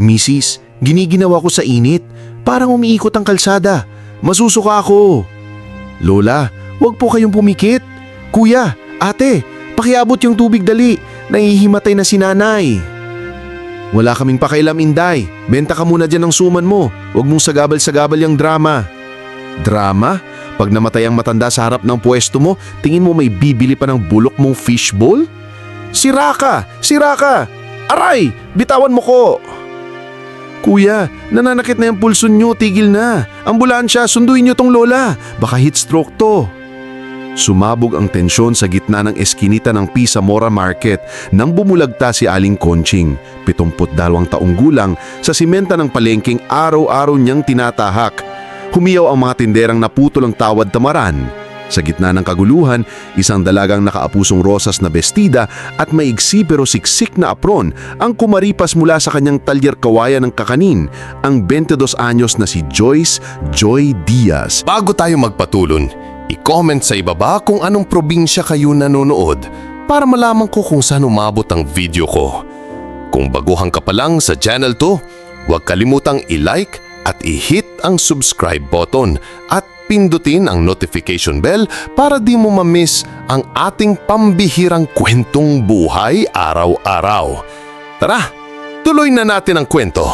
Misis, giniginawa ko sa init. Parang umiikot ang kalsada. Masusuka ako. Lola, wag po kayong pumikit. Kuya, ate, pakiabot yung tubig dali. Nahihimatay na si nanay. Wala kaming pakailam, Inday. Benta ka muna dyan ng suman mo. Huwag mong sagabal-sagabal yung drama. Drama? Pag namatay ang matanda sa harap ng pwesto mo, tingin mo may bibili pa ng bulok mong fishbowl? Sira ka! Sira ka! Aray! Bitawan mo ko! Kuya, nananakit na yung pulso nyo, tigil na. Ambulansya, sunduin nyo tong lola. Baka heat stroke to. Sumabog ang tensyon sa gitna ng eskinita ng Pisa Mora Market nang bumulagta si Aling Conching, 72 taong gulang, sa simenta ng palengking araw-araw niyang tinatahak. Humiyaw ang mga tinderang naputol ang tawad tamaran. Sa gitna ng kaguluhan, isang dalagang nakaapusong rosas na bestida at maigsi pero siksik na apron ang kumaripas mula sa kanyang talyer kawayan ng kakanin, ang 22 anyos na si Joyce Joy Diaz. Bago tayo magpatulon, i-comment sa ibaba kung anong probinsya kayo nanonood para malaman ko kung saan umabot ang video ko. Kung baguhan ka pa lang sa channel to, huwag kalimutang i-like at i-hit ang subscribe button at pindutin ang notification bell para di mo ma-miss ang ating pambihirang kwentong buhay araw-araw. Tara, tuloy na natin ang kwento.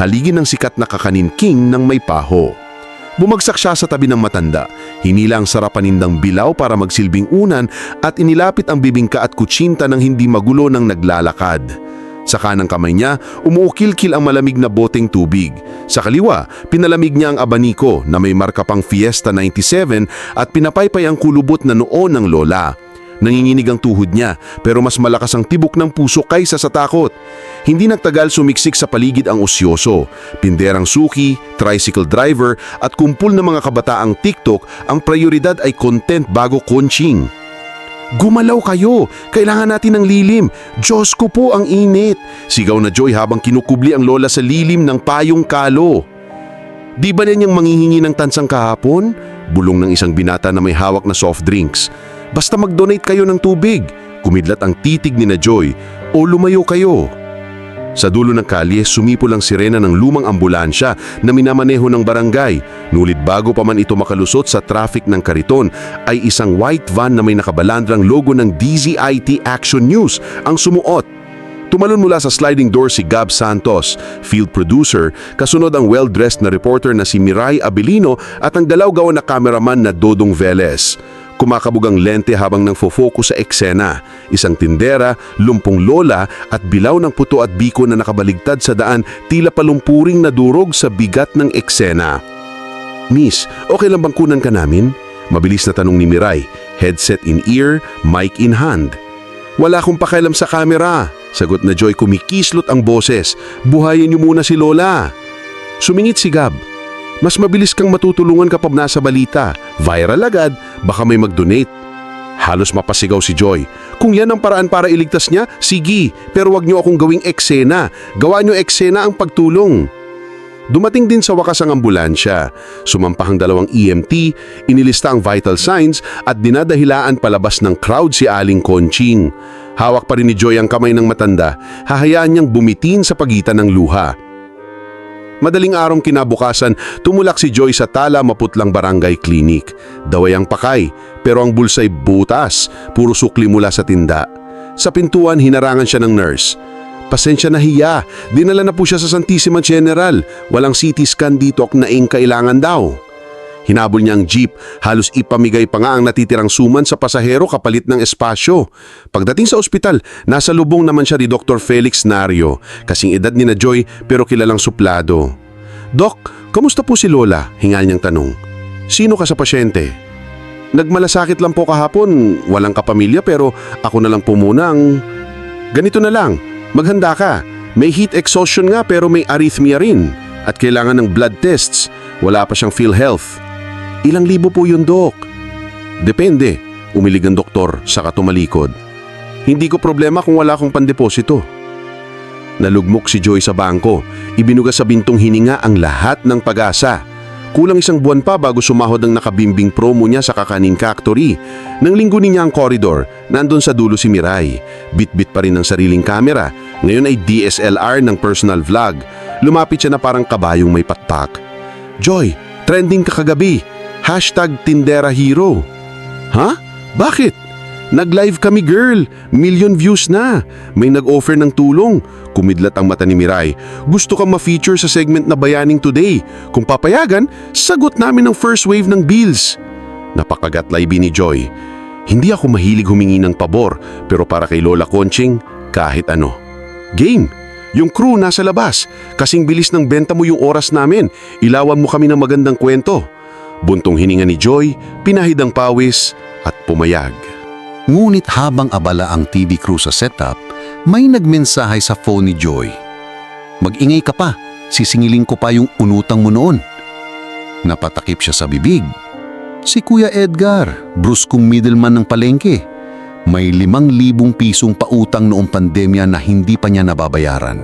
Haligi ng sikat na kakanin king ng may paho. Bumagsak siya sa tabi ng matanda, hinila ang sarapanindang bilaw para magsilbing unan at inilapit ang bibingka at kutsinta ng hindi magulo ng naglalakad. Sa kanang kamay niya, umuukil-kil ang malamig na boteng tubig. Sa kaliwa, pinalamig niya ang abaniko na may marka pang Fiesta 97 at pinapaypay ang kulubot na noon ng lola. Nanginginig ang tuhod niya pero mas malakas ang tibok ng puso kaysa sa takot. Hindi nagtagal sumiksik sa paligid ang osyoso. Pinderang suki, tricycle driver at kumpul ng mga kabataang TikTok ang prioridad ay content bago konching. Gumalaw kayo! Kailangan natin ng lilim! Diyos ko po ang init! Sigaw na Joy habang kinukubli ang lola sa lilim ng payong kalo. Di ba niyang manghihingi ng tansang kahapon? Bulong ng isang binata na may hawak na soft drinks. Basta mag-donate kayo ng tubig. Kumidlat ang titig ni na Joy. O lumayo kayo. Sa dulo ng kalye, sumipol ang sirena ng lumang ambulansya na minamaneho ng barangay. Nulit bago pa man ito makalusot sa traffic ng Kariton, ay isang white van na may nakabalandrang logo ng DZIT Action News ang sumuot. Tumalon mula sa sliding door si Gab Santos, field producer, kasunod ang well-dressed na reporter na si Mirai Abilino at ang dalaw-gawa na cameraman na Dodong Velez. Kumakabog ang lente habang nang focus sa eksena. Isang tindera, lumpong lola at bilaw ng puto at biko na nakabaligtad sa daan tila palumpuring nadurog sa bigat ng eksena. Miss, okay lang bang kunan ka namin? Mabilis na tanong ni Mirai, headset in ear, mic in hand. Wala akong pakialam sa kamera. Sagot na Joy kumikislot ang boses. Buhayin niyo muna si Lola. Sumingit si Gab. Mas mabilis kang matutulungan kapag nasa balita. Viral agad, baka may mag-donate. Halos mapasigaw si Joy. Kung yan ang paraan para iligtas niya, sige. Pero wag niyo akong gawing eksena. Gawa niyo eksena ang pagtulong. Dumating din sa wakas ang ambulansya. Sumampahang dalawang EMT, inilista ang vital signs at dinadahilaan palabas ng crowd si Aling Conching. Hawak pa rin ni Joy ang kamay ng matanda, hahayaan niyang bumitin sa pagitan ng luha. Madaling araw kinabukasan, tumulak si Joy sa tala maputlang barangay clinic. Daway ang pakay, pero ang bulsay butas, puro sukli mula sa tinda. Sa pintuan, hinarangan siya ng nurse. Pasensya na hiya, dinala na po siya sa Santissima General. Walang CT scan dito ak naing kailangan daw. Hinabol niya ang jeep, halos ipamigay pa nga ang natitirang suman sa pasahero kapalit ng espasyo. Pagdating sa ospital, nasa lubong naman siya ni Dr. Felix Nario, kasing edad ni na Joy pero kilalang suplado. Dok, kamusta po si Lola? Hingal niyang tanong. Sino ka sa pasyente? Nagmalasakit lang po kahapon, walang kapamilya pero ako na lang po muna ang... Ganito na lang, maghanda ka. May heat exhaustion nga pero may arrhythmia rin. At kailangan ng blood tests. Wala pa siyang PhilHealth. Ilang libo po yun, Dok? Depende, umilig ang doktor sa katumalikod. Hindi ko problema kung wala akong pandeposito. Nalugmok si Joy sa bangko. Ibinuga sa bintong hininga ang lahat ng pag-asa. Kulang isang buwan pa bago sumahod ang nakabimbing promo niya sa Kakanin Factory. Nang linggo niya ang koridor, nandun sa dulo si Miray. Bit-bit pa rin ang sariling kamera. Ngayon ay DSLR ng personal vlog. Lumapit siya na parang kabayong may pakpak. Joy, trending ka kagabi. Hashtag Tindera Hero. Ha? Bakit? Nag-live kami girl, million views na. May nag-offer ng tulong. Kumidlat ang mata ni Miray. Gusto kang ma-feature sa segment na Bayaning Today. Kung papayagan, sagot namin ang first wave ng bills. Napakagat laybi ni Joy. Hindi ako mahilig humingi ng pabor, pero para kay Lola Conching, kahit ano. Game! Yung crew nasa labas. Kasing bilis ng benta mo yung oras namin. Ilawan mo kami ng magandang kwento. Buntong hininga ni Joy, pinahid ang pawis, at pumayag. Ngunit habang abala ang TV crew sa setup, may nagmensahe sa phone ni Joy. Mag-ingay ka pa, sisingilin ko pa yung unutang mo noon. Napatakip siya sa bibig. Si Kuya Edgar, bruskong middleman ng palengke. May limang libong pisong pautang noong pandemya na hindi pa niya nababayaran.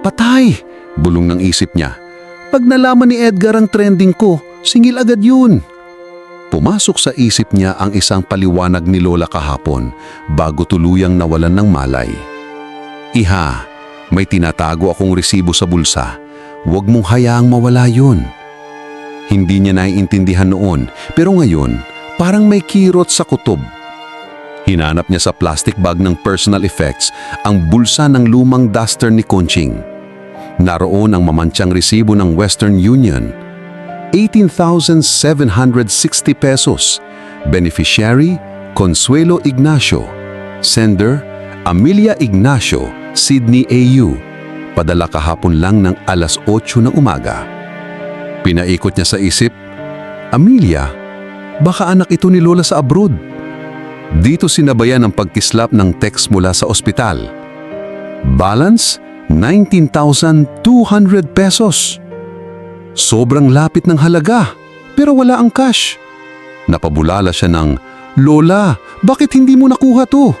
Patay! Bulong ng isip niya. Pag nalaman ni Edgar ang trending ko, singil agad yun. Pumasok sa isip niya ang isang paliwanag ni Lola kahapon bago tuluyang nawalan ng malay. Iha, may tinatago akong resibo sa bulsa. Huwag mong hayaang mawala yun. Hindi niya naiintindihan noon pero ngayon parang may kirot sa kutob. Hinanap niya sa plastic bag ng personal effects ang bulsa ng lumang duster ni Conching. Naroon ang mamantyang resibo ng Western Union 18,760 pesos. Beneficiary, Consuelo Ignacio. Sender, Amelia Ignacio, Sydney AU. Padala kahapon lang ng alas 8 ng umaga. Pinaikot niya sa isip, Amelia, baka anak ito ni Lola sa abroad. Dito sinabayan ang pagkislap ng text mula sa ospital. Balance, 19,200 pesos. Sobrang lapit ng halaga, pero wala ang cash. Napabulala siya ng, Lola, bakit hindi mo nakuha to?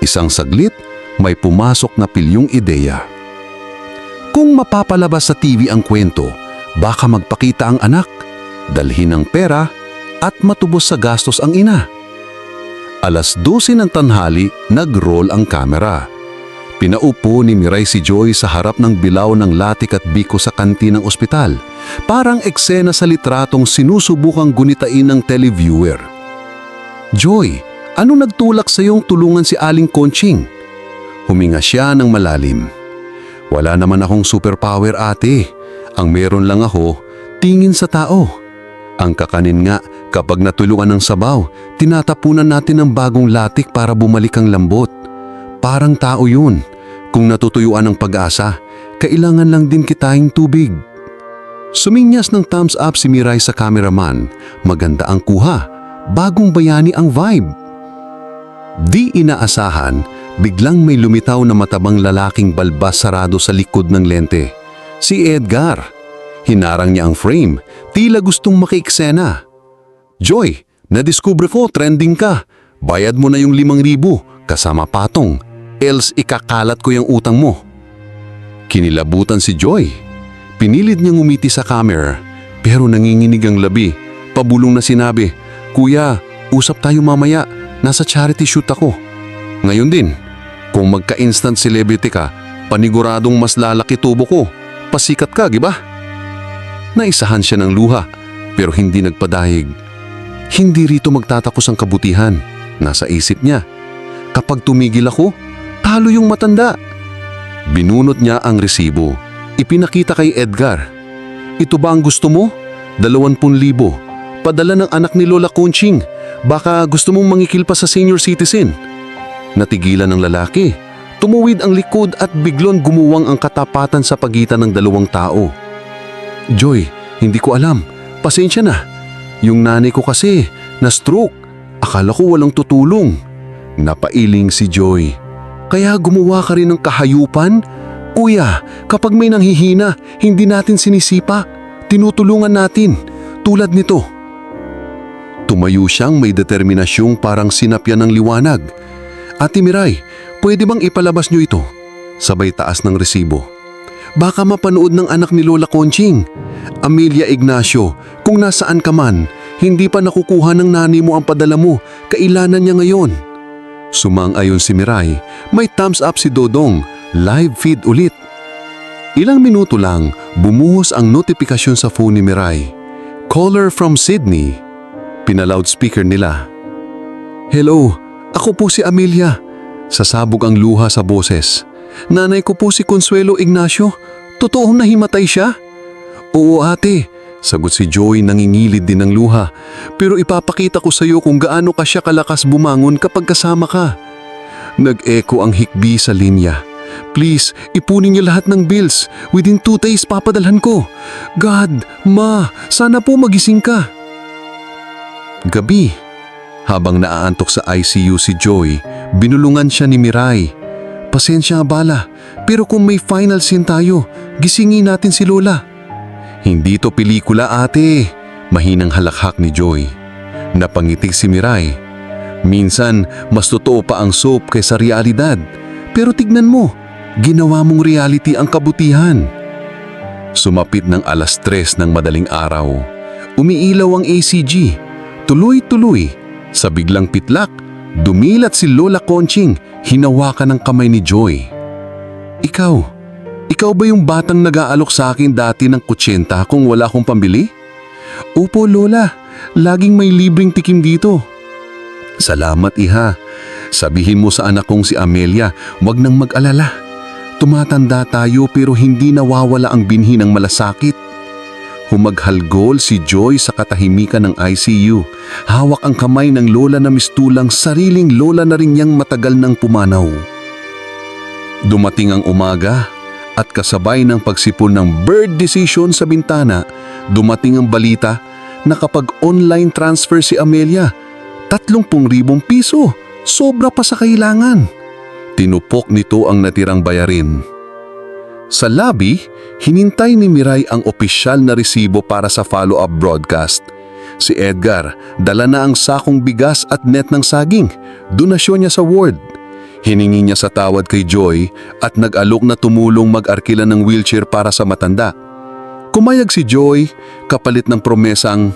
Isang saglit, may pumasok na pilyong ideya. Kung mapapalabas sa TV ang kwento, baka magpakita ang anak, dalhin ang pera, at matubos sa gastos ang ina. Alas 12 ng tanghali, nag-roll ang kamera. Pinaupo ni Miray si Joy sa harap ng bilaw ng latik at biko sa kanti ng ospital. Parang eksena sa litratong sinusubukang gunitain ng televiewer. Joy, ano nagtulak sa iyong tulungan si Aling Conching? Huminga siya ng malalim. Wala naman akong superpower ate. Ang meron lang ako, tingin sa tao. Ang kakanin nga, kapag natulungan ng sabaw, tinatapunan natin ng bagong latik para bumalik ang lambot. Parang tao yun. Kung natutuyuan ng pag-asa, kailangan lang din kitahing tubig. Suminyas ng thumbs up si Miray sa cameraman. Maganda ang kuha. Bagong bayani ang vibe. Di inaasahan, biglang may lumitaw na matabang lalaking balbas sarado sa likod ng lente. Si Edgar. Hinarang niya ang frame, tila gustong makieksena. Joy, nadiskubre ko trending ka. Bayad mo na yung limang ribu, kasama patong. Else ikakalat ko yung utang mo. Kinilabutan si Joy. Pinilit niyang umiti sa camera, pero nanginginig ang labi. Pabulong na sinabi, Kuya, usap tayo mamaya. Nasa charity shoot ako. Ngayon din, kung magka-instant celebrity ka, paniguradong mas lalaki tubo ko. Pasikat ka, giba? Naisahan siya ng luha, pero hindi nagpadahig. Hindi rito magtatapos ang kabutihan. Nasa isip niya. Kapag tumigil ako, talo yung matanda. Binunot niya ang resibo. Ipinakita kay Edgar. Ito ba ang gusto mo? Dalawampun libo. Padala ng anak ni Lola Conching. Baka gusto mong mangikil pa sa senior citizen. Natigilan ng lalaki. Tumuwid ang likod at biglon gumuwang ang katapatan sa pagitan ng dalawang tao. Joy, hindi ko alam. Pasensya na. Yung nanay ko kasi, na-stroke. Akala ko walang tutulong. Napailing si Joy. Kaya gumawa ka rin ng kahayupan? Kuya, kapag may nanghihina, hindi natin sinisipa. Tinutulungan natin. Tulad nito. Tumayo siyang may determinasyong parang sinapyan ng liwanag. Ate Miray, pwede bang ipalabas niyo ito? Sabay taas ng resibo. Baka mapanood ng anak ni Lola Conching. Amelia Ignacio, kung nasaan ka man, hindi pa nakukuha ng nani mo ang padala mo. Kailanan niya ngayon. Sumang-ayon si Miray, may thumbs up si Dodong. Live feed ulit. Ilang minuto lang, bumuhos ang notifikasyon sa phone ni Miray. Caller from Sydney. Pina-loudspeaker nila. Hello, ako po si Amelia. Sasabog ang luha sa boses. Nanay ko po si Consuelo Ignacio. Totoong nahimatay siya? Oo ate, sagot si Joy nangingilid din ng luha. Pero ipapakita ko sa iyo kung gaano ka siya kalakas bumangon kapag kasama ka. Nag-echo ang hikbi sa linya. Please, ipunin niyo lahat ng bills. Within two days papadalhan ko. God, Ma, sana po magising ka. Gabi, habang naaantok sa ICU si Joy, binulungan siya ni Mirai. Pasensya bala, pero kung may final scene tayo, gisingin natin si Lola. Hindi to pelikula ate, mahinang halakhak ni Joy. Napangitig si Mirai. Minsan, mas totoo pa ang soap kaysa realidad. Pero tignan mo, ginawa mong reality ang kabutihan. Sumapit ng alas tres ng madaling araw. Umiilaw ang ACG. Tuloy-tuloy. Sa biglang pitlak, dumilat si Lola Conching, hinawakan ng kamay ni Joy. Ikaw, ikaw ba yung batang nag-aalok sa akin dati ng kutsenta kung wala akong pambili? Opo, Lola. Laging may libreng tikim dito. Salamat, Iha. Sabihin mo sa anak kong si Amelia, wag nang mag-alala. Tumatanda tayo pero hindi nawawala ang binhi ng malasakit. Humaghalgol si Joy sa katahimikan ng ICU. Hawak ang kamay ng lola na mistulang sariling lola na rin niyang matagal nang pumanaw. Dumating ang umaga at kasabay ng pagsipon ng bird decision sa bintana, dumating ang balita na kapag online transfer si Amelia, 30,000 piso, sobra pa sa kailangan. Tinupok nito ang natirang bayarin. Sa lobby, hinintay ni Miray ang opisyal na resibo para sa follow-up broadcast. Si Edgar, dala na ang sakong bigas at net ng saging, donasyon niya sa ward. Hiningi niya sa tawad kay Joy at nag-alok na tumulong mag-arkila ng wheelchair para sa matanda. Kumayag si Joy, kapalit ng promesang,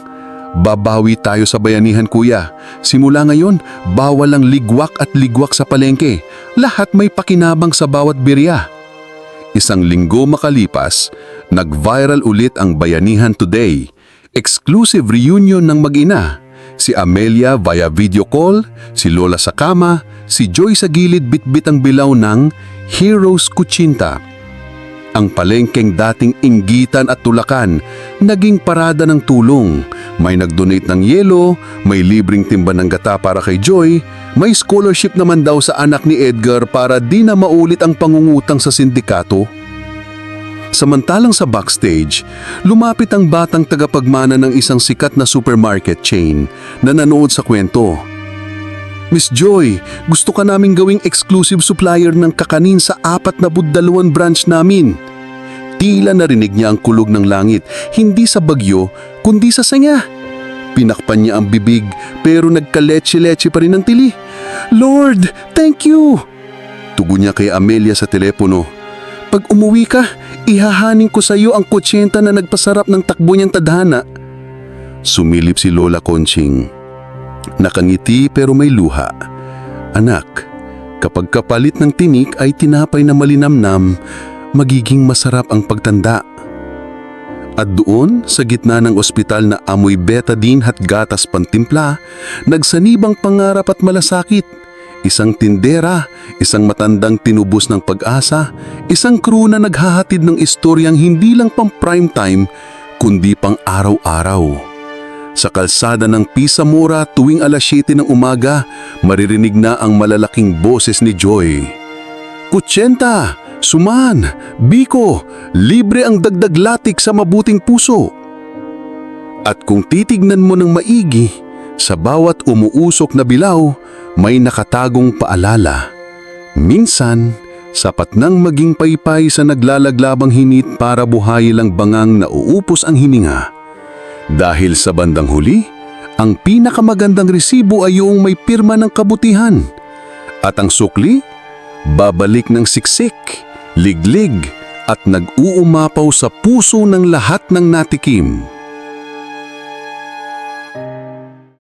Babawi tayo sa bayanihan kuya. Simula ngayon, bawal ang ligwak at ligwak sa palengke. Lahat may pakinabang sa bawat birya. Isang linggo makalipas, nag-viral ulit ang Bayanihan Today. Exclusive reunion ng mag-ina. Si Amelia via video call, si Lola sa kama, si Joy sa gilid bitbit ang bilaw ng Heroes Kuchinta. Ang palengkeng dating inggitan at tulakan, naging parada ng tulong. May nag-donate ng yelo, may libreng timba ng gata para kay Joy, may scholarship naman daw sa anak ni Edgar para di na maulit ang pangungutang sa sindikato. Samantalang sa backstage, lumapit ang batang tagapagmana ng isang sikat na supermarket chain na nanood sa kwento. Miss Joy, gusto ka naming gawing exclusive supplier ng kakanin sa apat na buddaluan branch namin. Tila narinig niya ang kulog ng langit, hindi sa bagyo, kundi sa sanga. Pinakpan niya ang bibig pero nagkaletse-letse pa rin ang tili. Lord, thank you! Tugon niya kay Amelia sa telepono. Pag umuwi ka, ihahanin ko sa iyo ang kutsyenta na nagpasarap ng takbo niyang tadhana. Sumilip si Lola Conching. Nakangiti pero may luha. Anak, kapag kapalit ng tinik ay tinapay na malinamnam, magiging masarap ang pagtanda. At doon, sa gitna ng ospital na amoy betadine at gatas pantimpla, nagsanibang pangarap at malasakit. Isang tindera, isang matandang tinubos ng pag-asa, isang crew na naghahatid ng istoryang hindi lang pang prime time, kundi pang araw-araw. Sa kalsada ng Pisamura tuwing alas 7 ng umaga, maririnig na ang malalaking boses ni Joy. Kutsyenta, Suman, Biko, libre ang dagdag latik sa mabuting puso. At kung titignan mo ng maigi, sa bawat umuusok na bilaw, may nakatagong paalala. Minsan, sapat nang maging paypay sa naglalaglabang hinit para buhayi lang bangang nauupos ang hininga. Dahil sa bandang huli, ang pinakamagandang resibo ay yung may pirma ng kabutihan. At ang sukli, babalik ng siksik, liglig, at nag-uumapaw sa puso ng lahat ng natikim.